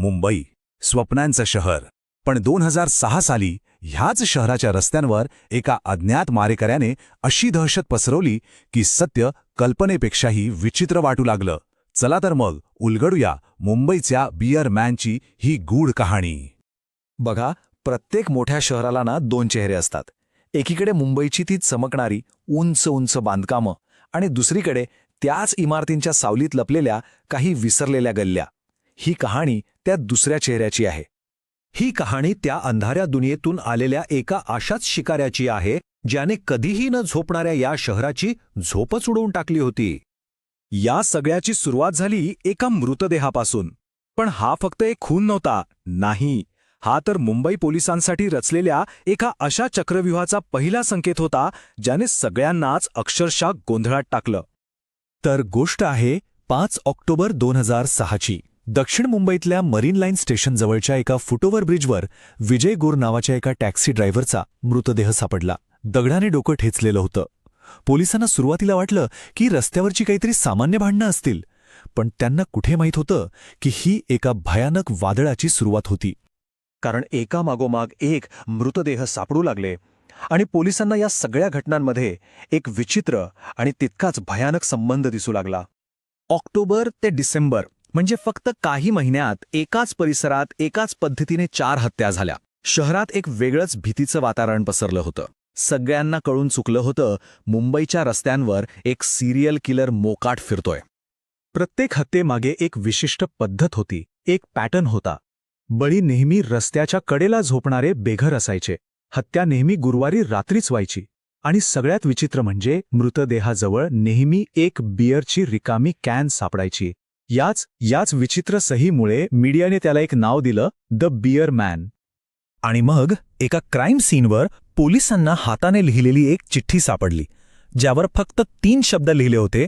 मुंबई स्वप्नांचं शहर. पण दोन हजार सहा साली ह्याच शहराच्या रस्त्यांवर एका अज्ञात मारेकऱ्याने अशी दहशत पसरवली की सत्य कल्पनेपेक्षाही विचित्र वाटू लागलं. चला तर मग उलगडूया मुंबईच्या बियर मॅनची ही गूढ कहाणी. बघा प्रत्येक मोठ्या शहराला ना दोन चेहरे असतात. एकीकडे मुंबईची ती चमकणारी उंच उंच बांधकामं आणि दुसरीकडे त्याच इमारतींच्या सावलीत लपलेल्या काही विसरलेल्या गल्ल्या. ही कहाणी त्या दुसऱ्या चेहऱ्याची आहे. ही कहाणी त्या अंधाऱ्या दुनियेतून आलेल्या एका अशाच शिकाऱ्याची आहे ज्याने कधीही न झोपणाऱ्या या शहराची झोपच उडवून टाकली होती. या सगळ्याची सुरुवात झाली एका मृतदेहापासून. पण हा फक्त एक खून नव्हता नाही. हा तर मुंबई पोलिसांसाठी रचलेल्या एका अशा चक्रव्यूहाचा पहिला संकेत होता ज्याने सगळ्यांनाच अक्षरशः गोंधळात टाकलं. तर गोष्ट आहे पाच ऑक्टोबर दोन हजार सहाची. दक्षिण मुंबईतल्या मरीन लाईन स्टेशनजवळच्या एका फुटओव्हर ब्रिजवर विजय गोर नावाच्या एका टॅक्सी ड्रायव्हरचा मृतदेह सापडला. दगडाने डोकं ठेचलेलं होतं. पोलिसांना सुरुवातीला वाटलं की रस्त्यावरची काहीतरी सामान्य भांडणं असतील पण त्यांना कुठे माहीत होतं की ही एका भयानक वादळाची सुरुवात होती. कारण एका मागोमाग एक मृतदेह सापडू लागले आणि पोलिसांना या सगळ्या घटनांमध्ये एक विचित्र आणि तितकाच भयानक संबंध दिसू लागला. ऑक्टोबर ते डिसेंबर म्हणजे फक्त काही महिन्यात एकाच परिसरात एकाच पद्धतीने चार हत्या झाल्या. शहरात एक वेगळंच भीतीचं वातावरण पसरलं होतं. सगळ्यांना कळून चुकलं होतं मुंबईच्या रस्त्यांवर एक सिरियल किलर मोकाट फिरतोय. प्रत्येक हत्येमागे एक विशिष्ट पद्धत होती एक पॅटर्न होता. बळी नेहमी रस्त्याच्या कडेला झोपणारे बेघर असायचे. हत्या नेहमी गुरुवारी रात्रीच व्हायची. आणि सगळ्यात विचित्र म्हणजे मृतदेहाजवळ नेहमी एक बियरची रिकामी कॅन सापडायची. याच याच विचित्र सहीमुळे मीडियाने त्याला एक नाव दिलं द बियर मॅन. आणि मग एका क्राईम सीनवर पोलिसांना हाताने लिहिलेली एक चिठ्ठी सापडली ज्यावर फक्त तीन शब्द लिहिले होते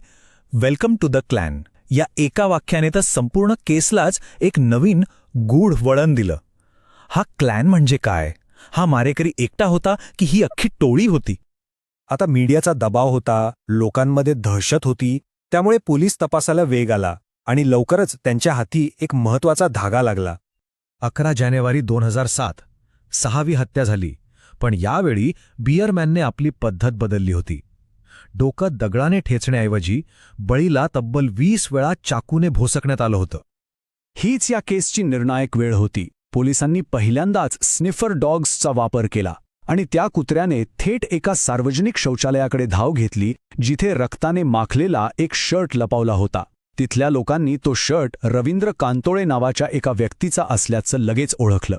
वेलकम टू द क्लॅन. या एका वाक्याने तर संपूर्ण केसलाच एक नवीन गूढ वळण दिलं. हा क्लॅन म्हणजे काय? हा मारेकरी एकटा होता की ही अख्खी टोळी होती? आता मीडियाचा दबाव होता लोकांमध्ये दहशत होती त्यामुळे पोलीस तपासाला वेग आला. आणि लवकरच त्यांच्या हाती एक महत्त्वाचा धागा लागला. अकरा जानेवारी दोन हजार सात सहावी हत्या झाली पण यावेळी बियरमॅनने आपली पद्धत बदलली होती. डोकं दगडाने ठेचण्याऐवजी बळीला तब्बल वीस वेळा चाकूने भोसकण्यात आलं होतं. हीच या केसची निर्णायक वेळ होती. पोलिसांनी पहिल्यांदाच स्निफर डॉग्सचा वापर केला आणि त्या कुत्र्याने थेट एका सार्वजनिक शौचालयाकडे धाव घेतली जिथे रक्ताने माखलेला एक शर्ट लपावला होता. तिथल्या लोकांनी तो शर्ट रवींद्र कांतोळे नावाच्या एका व्यक्तीचा असल्याचं लगेच ओळखलं.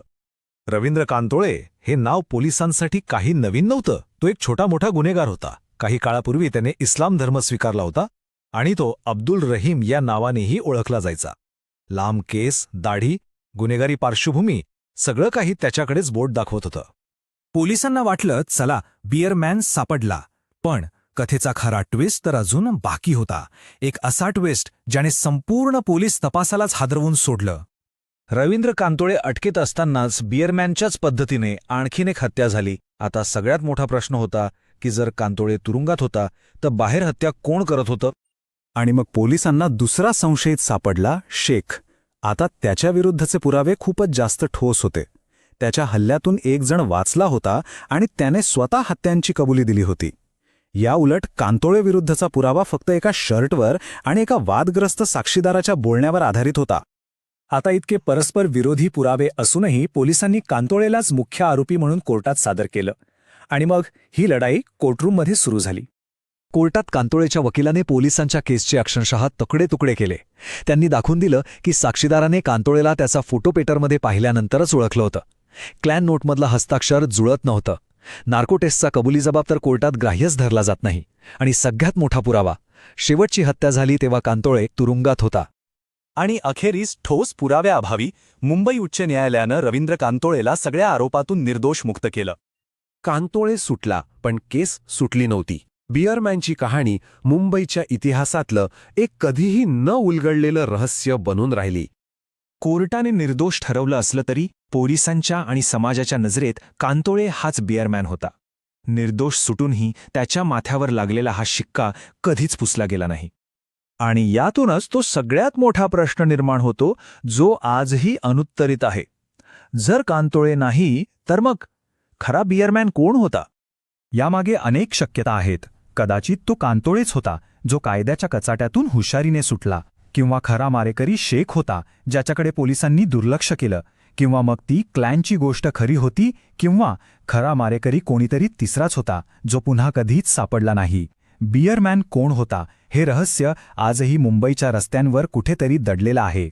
रवींद्र कांतोळे हे नाव पोलिसांसाठी काही नवीन नव्हतं. तो एक छोटा मोठा गुन्हेगार होता. काही काळापूर्वी त्याने इस्लाम धर्म स्वीकारला होता आणि तो अब्दुल रहीम या नावानेही ओळखला जायचा. लांब केस दाढी गुन्हेगारी पार्श्वभूमी सगळं काही त्याच्याकडेच बोट दाखवत होतं. पोलिसांना वाटलं चला बियरमॅन सापडला. पण कथेचा खरा ट्विस्ट तर अजून बाकी होता. एक असा ट्विस्ट ज्याने संपूर्ण पोलीस तपासालाच हादरवून सोडलं. रवींद्र कांतोळे अटकेत असतानाच बियरमॅनच्याच पद्धतीने आणखीन एक हत्या झाली. आता सगळ्यात मोठा प्रश्न होता की जर कांतोळे तुरुंगात होता तर बाहेर हत्या कोण करत होतं? आणि मग पोलिसांना दुसरा संशयित सापडला शेख. आता त्याच्याविरुद्धचे पुरावे खूपच जास्त ठोस होते. त्याच्या हल्ल्यातून एक जण वाचला होता आणि त्याने स्वतः हत्यांची कबुली दिली होती. याउलट कांतोळेविरुद्धचा पुरावा फक्त एका शर्टवर आणि एका वादग्रस्त साक्षीदाराच्या बोलण्यावर आधारित होता. आता इतके परस्पर विरोधी पुरावे असूनही पोलिसांनी कांतोळेलाच मुख्य आरोपी म्हणून कोर्टात सादर केलं. आणि मग ही लढाई कोर्टरूममध्ये सुरू झाली. कोर्टात कांतोळेच्या वकिलाने पोलिसांच्या केसचे अक्षरशः तकडे तुकडे केले. त्यांनी दाखवून दिलं की साक्षीदाराने कांतोळेला त्याचा फोटोपेटरमध्ये पाहिल्यानंतरच ओळखलं होतं. क्लॅन नोटमधलं हस्ताक्षर जुळत नव्हतं. नार्कोटेस्टचा कबुली जबाब तर कोर्टात ग्राह्यच धरला जात नाही आणि सगळ्यात मोठा पुरावा शेवटची हत्या झाली तेव्हा कांतोळे तुरुंगात होता. आणि अखेरीस ठोस पुराव्याअभावी मुंबई उच्च न्यायालयानं रवींद्र कांतोळेला सगळ्या आरोपातून निर्दोष मुक्त केलं. कांतोळे सुटला पण केस सुटली नव्हती. बियरमॅनची कहाणी मुंबईच्या इतिहासातलं एक कधीही न उलगडलेलं रहस्य बनून राहिली. कोर्टाने निर्दोष ठरवलं असलं तरी पोलिसांच्या आणि समाजाच्या नजरेत कांतोळे हाच बिअरमॅन होता. निर्दोष सुटूनही त्याच्या माथ्यावर लागलेला हा शिक्का कधीच पुसला गेला नाही. आणि यातूनच तो सगळ्यात मोठा प्रश्न निर्माण होतो जो आजही अनुत्तरित आहे. जर कांतोळे नाही तर मग खरा बिअरमॅन कोण होता? यामागे अनेक शक्यता आहेत. कदाचित तो कांतोळेच होता जो कायद्याच्या कचाट्यातून हुशारीने सुटला. किंवा खरा मारेकरी शेख होता ज्याच्याकडे पोलिसांनी दुर्लक्ष केलं किंवा मग ती क्लॅनची गोष्ट खरी होती किंवा खरा मारेकरी कोणीतरी तिसराच होता जो पुन्हा कधीच सापडला नाही. बियरमॅन कोण होता हे रहस्य आजही मुंबईच्या रस्त्यांवर कुठेतरी दडलेलं आहे.